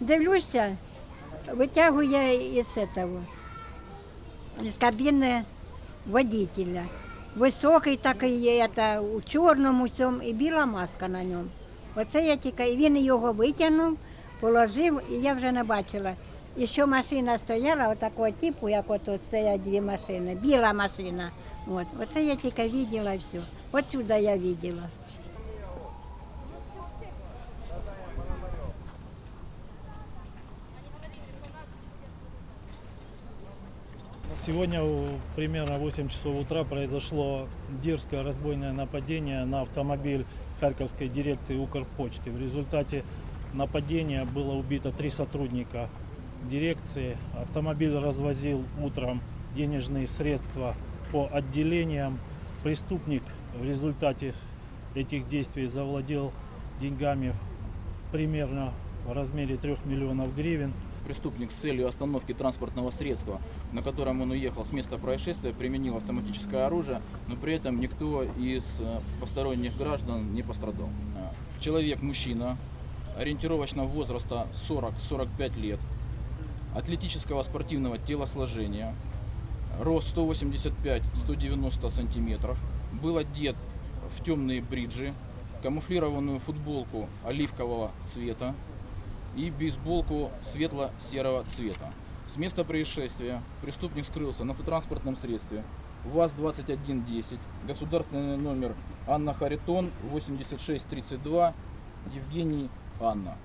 Дивлюся, витягує із цього, з кабіни водителя. Високий такий є, та, у чорному цьому і біла маска на ньому. Оце я тільки, і він його витягнув, положив, і я вже не бачила. І що машина стояла, отакого типу, як от стоять дві машини, біла машина. От. Оце я тільки виділа все. Отсюди я виділа. Сегодня примерно в 8 часов утра произошло дерзкое разбойное нападение на автомобиль Харьковской дирекции Укрпочты. В результате нападения было убито три сотрудника дирекции. Автомобиль развозил утром денежные средства по отделениям. Преступник в результате этих действий завладел деньгами примерно в размере 3 миллионов гривен. Преступник с целью остановки транспортного средства, на котором он уехал с места происшествия, применил автоматическое оружие, но при этом никто из э, посторонних граждан не пострадал. Э, Человек, мужчина, ориентировочного возраста 40-45 лет, атлетического спортивного телосложения, рост 185-190 сантиметров, был одет в темные бриджи, камуфлированную футболку оливкового цвета, и бейсболку светло-серого цвета. С места происшествия преступник скрылся на автотранспортном средстве ВАЗ-2110, государственный номер Анна Харитон, 8632, Евгений Анна.